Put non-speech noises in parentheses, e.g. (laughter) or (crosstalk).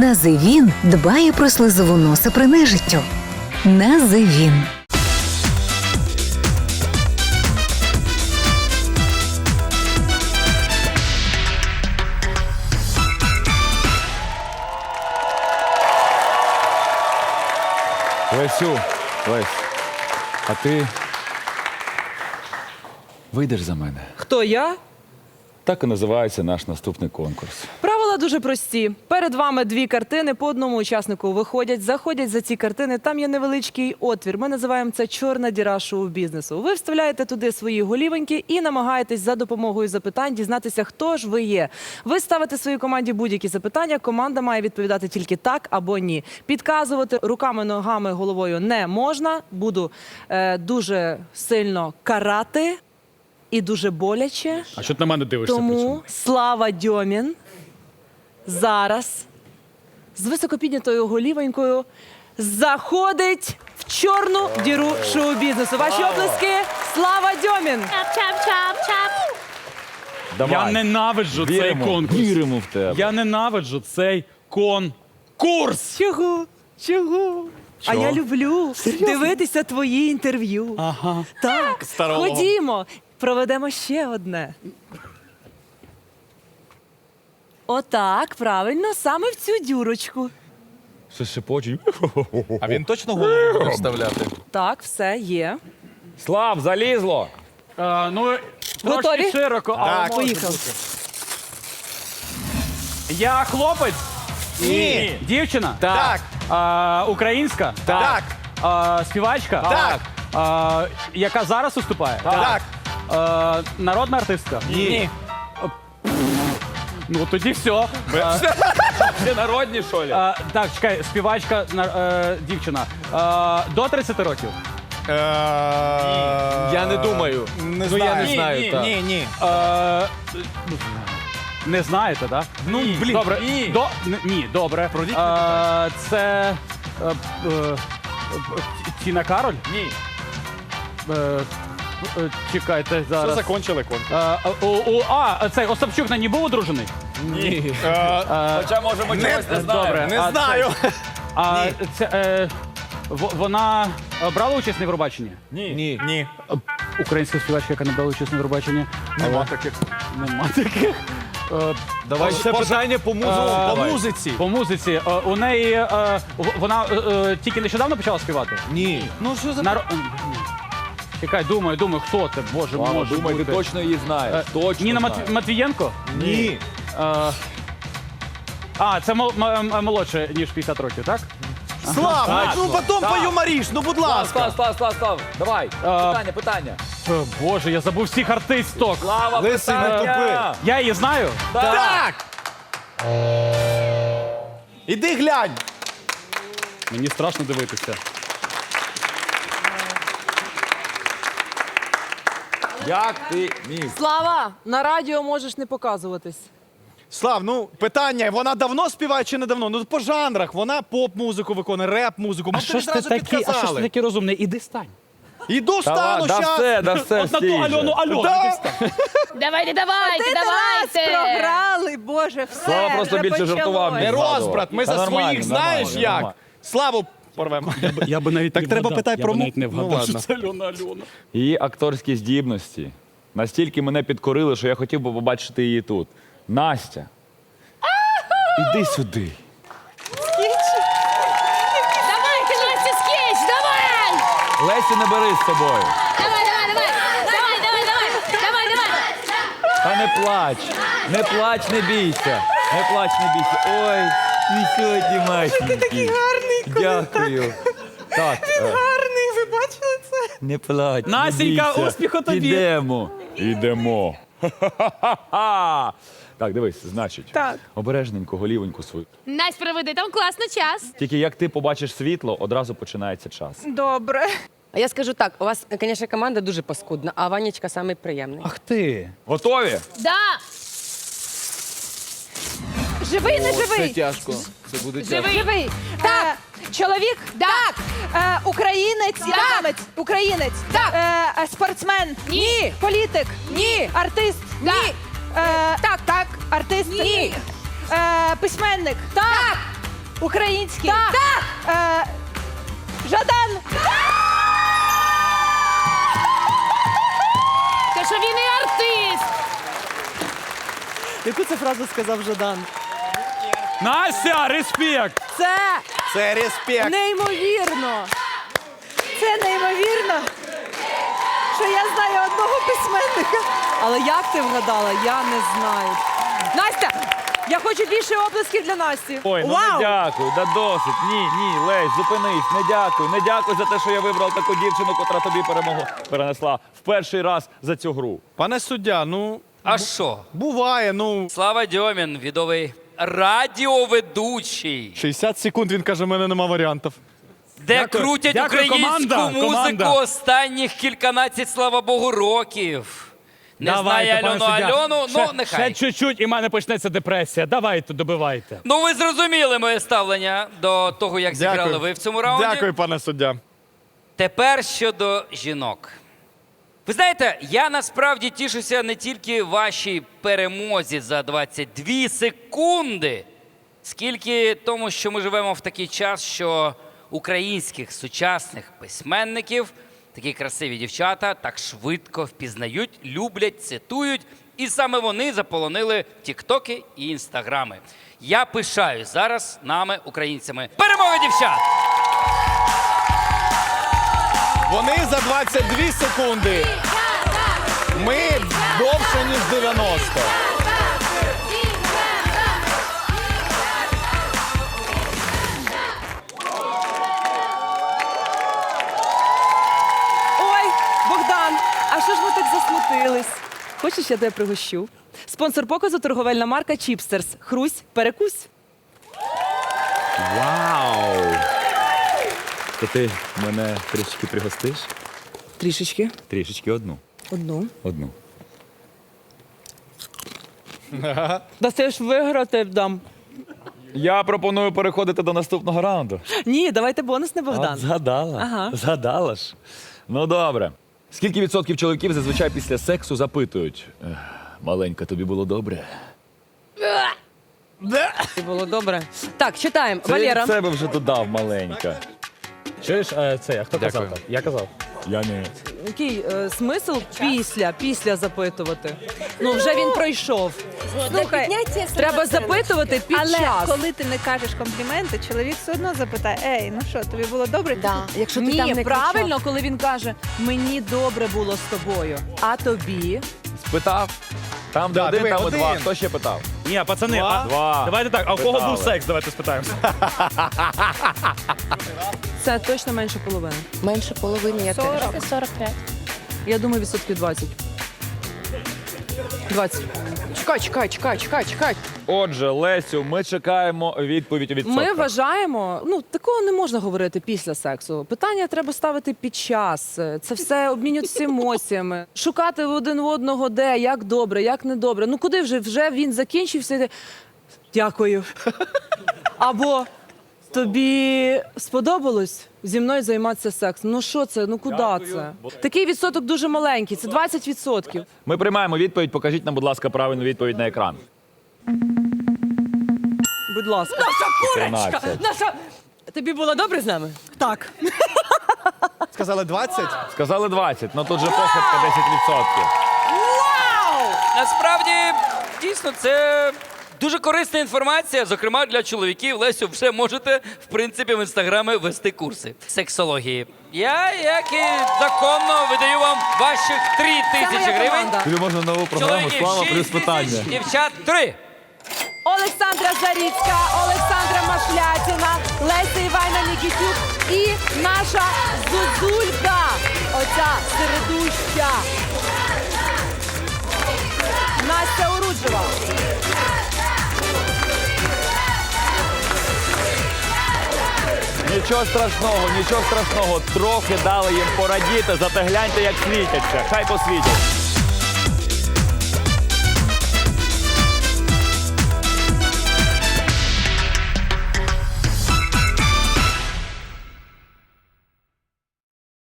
Називін дбає про слизову носа при нежиттю. Називін. Лесю, Лесь, а ти вийдеш за мене? Хто я? Так і називається наш наступний конкурс. Правила дуже прості. Перед вами дві картини по одному учаснику виходять, заходять за ці картини. Там є невеличкий отвір. Ми називаємо це чорна діра шоу бізнесу. Ви вставляєте туди свої голівоньки і намагаєтесь за допомогою запитань дізнатися, хто ж ви є. Ви ставите своїй команді будь-які запитання. Команда має відповідати тільки так або ні. Підказувати руками, ногами, головою не можна. Буду е, дуже сильно карати і дуже боляче. А що ти на мене дивишся? при Тому цьому? Слава Дьомін зараз з високопіднятою голівонькою заходить в чорну діру шоу-бізнесу. Ваші оплески Слава Дьомін! Чап-чап-чап-чап. Я ненавиджу цей конкурс. віримо в тебе. Я ненавиджу цей конкурс. Чого? Чого? А я люблю дивитися твої інтерв'ю. Ага. Так, Старого. ходімо, проведемо ще одне. Отак, правильно, саме в цю дюрочку. Що шепочуть. А він точно голову буде вставляти? Так, все є. Слав, залізло! А, ну, Готові? трошки широко. але Так, може поїхали. бути. Я хлопець? Ні. Дівчина? Так. А, українська? Так. А, співачка? Так. А, яка зараз виступає? Так. А, народна артистка? Ні. Ну тоді все. Ти народні, що ли? а, так, чекай, співачка, на- е, дівчина. А, до 30 років. Я не думаю. Не Ну, я не знаю. знаю, Ні, так. ні, ні. Е, не знаєте, так? Ну, блін, добре. ні. До, н- ні, добре. Пройдіть Е, це. Е, е, е, Тіна Кароль? Ні. Е, е, чекайте Все закончили конкурс. Е, е, а, цей Остапчук на ній був одружений? Ні. Е, Хоча, може, ми чогось не знаємо. добре. Не знаю. А це, е, в- вона е, брала участь на Євробаченні? Ні. Ні. Ні. Українська співачка, яка не брала участь на Євробаченні? Нема таких. Нема таких. Е, Давай ще питання по музиці. По музиці. По музиці. Е, У неї е, в- вона е, е, тільки нещодавно почала співати. Ні. Ну що за Наро... Чекай, думаю, думаю, хто це? Боже, Мама, може думай, ти бути. точно її Е, знаєш. Точно Ніна знаєш. Матвієнко? Ні. Е, А, це мол- м- м- молодше, ніж 50 років, так? Слава, ну потім Так. поюмориш, ну будь Став, ласка. став, став, став, став. Давай. Питання, питання. Е, Боже, я забув всіх артисток. Слава, Лисий, не питання. Я її знаю. Так. Іди глянь. Мені страшно дивитися. Як ти міг? Слава, на радіо можеш не показуватись. Слав, ну питання, вона давно співає чи не давно? Ну по жанрах, вона поп-музику виконує, реп-музику. А б що ж ти такий, а що ж ти такий розумний? Іди стань. Іду стану, да щас. все, да все, От на ту стій Альону, же. Альону, Да. іди. Давайте, давайте, давайте. програли, боже, все. Слава просто вже більше почалось. жартував, Не розбрат, ми Та за нормально, своїх знаєш нормально, як. нормально. Славу порвемо. Я би навіть Так не треба вгадав. питати Я про би му- навіть не Ну, вгадав, ладно. що це Альона Альона. Її акторські здібності настільки мене підкорили, що я хотів би побачити її тут. Настя. Іди сюди. Давайте, Настя, скетч, давай! Лесю не бери з собою. Давай, давай, давай. Давай, давай, давай. Давай, давай. Та не плач. Не плач, не бійся. Не плач, не бійся. Ой, ти сьогодні. Такий гарний Дякую. Так. е, Гарний, ви бачили це? Не плач. не бійся. успіху тобі. Ідемо. Ідемо. Ха-ха-ха-ха. Так, дивись, значить. Так. Обережненько, голівоньку свою. Настя, проведи, там класний час. Тільки як ти побачиш світло, одразу починається час. Добре. А я скажу так: у вас, звісно, команда дуже паскудна, а Ванечка самий приємний. Ах ти. Готові? Да. Живий, не живий? Це тяжко. Це буде Живий. Живий. Так. Чоловік? Так. Е, українець, іноземець, українець. Так. Е, е, спортсмен. Ні. Політик. Ні. Артист. Да. Ні. Е, так, так. Артист. Ні. Е, письменник. Так. Український. Так. Е, Жадан. Те, що він і артист. Яку це фразу сказав Жадан? Настя, респект! Це Це респект. неймовірно. Це неймовірно, що я знаю одного письменника. Але як ти вгадала, я не знаю. Настя, я хочу більше оплесків для Насті. Ой, ну Вау! не дякую, да досить. Ні, ні, Лесь, зупинись, не дякую. Не дякую за те, що я вибрав таку дівчину, котра тобі перемогу перенесла в перший раз за цю гру. Пане суддя, ну А що? буває, ну Слава Дьомін, відомий радіоведучий, 60 секунд він каже, в мене нема варіантів. де Дякую. крутять Дякую, українську команда, музику команда. останніх кільканадцять, слава Богу, років. Не Давайте, знає пане Альону суддя. Альону, ще, ну Ще нехай. чуть-чуть, і в мене почнеться депресія. Давайте, добивайте. Ну ви зрозуміли моє ставлення до того, як зіграли ви в цьому раунді. Дякую, пане суддя. Тепер щодо жінок. Ви знаєте, я насправді тішуся не тільки вашій перемозі за 22 секунди, скільки тому, що ми живемо в такий час, що українських сучасних письменників, такі красиві дівчата, так швидко впізнають, люблять, цитують, і саме вони заполонили тіктоки і інстаграми. Я пишаюсь зараз нами, українцями. Перемога дівчат! Вони за 22 секунди. Ми довше, ніж 90. Ой, Богдан, а що ж ми так засмутились? Хочеш, я тебе пригощу? Спонсор показу торговельна марка Чіпстерс. Хрусь, перекусь. Вау! То ти мене трішечки пригостиш? Трішечки. Трішечки одну. Одну. Одну. (laughs) Да це ж виграти дам. Я пропоную переходити до наступного раунду. Ні, давайте бонусне Богдан. От згадала. Ага. Згадала ж. Ну добре. Скільки відсотків чоловіків зазвичай після сексу запитують? «Ех, Маленька, тобі було добре? Було добре. Так, читаємо. Це Валера. від себе вже додав маленька. Чуєш, е, це, а хто казав так? Я казав. Я не. Який е, смисл після, після запитувати? Ну, вже він пройшов. Слухай, Треба запитувати під але час. коли ти не кажеш компліменти, чоловік все одно запитає: Ей, ну що, тобі було добре? Да. Якщо ти там не правильно, коли він каже, мені добре було з тобою, а тобі. Спитав. Там де Да, один, диви, там і два. один. Хто ще питав? Ні, пацани, Два. а, Два. давайте так, а у кого Питали. був секс? Давайте спитаємося. (laughs) Це точно менше половини. Менше половини я теж. 45. Я думаю, відсотків 20. 20. Чекай, чекай, чекай, чекай, чекай. Отже, Лесю, ми чекаємо відповідь у Ми вважаємо, ну такого не можна говорити після сексу. Питання треба ставити під час. Це все обмінюватися емоціями, шукати один в одного, де як добре, як недобре. Ну куди вже вже він закінчився? і ти, Дякую. Або тобі сподобалось зі мною займатися сексом. Ну що це? Ну куди це? Такий відсоток дуже маленький. Це 20%. Ми приймаємо відповідь. Покажіть нам, будь ласка, правильну відповідь на екран. Будь ласка. 13. Наша... Тобі було добре з нами? Так. Сказали 20? Сказали 20, ну тут же похибка 10%. Вау! Насправді, дійсно, це дуже корисна інформація. Зокрема, для чоловіків Лесю, вже можете в принципі в інстаграмі вести курси сексології. Я, як і законно, видаю вам ваших три тисячі моя гривень. команда. Тобі можна нову програму Чоловіків слава плюс 6 питання. тисяч, дівчат три. Олександра Заріцька, Олександра Машлятіна, Леся Івана Нікітюк і наша Зузулька. Оця середуща. Настя Оруджева. Нічого страшного, нічого страшного. Трохи дали їм порадіти, зате гляньте, як світяться. Хай посвітять.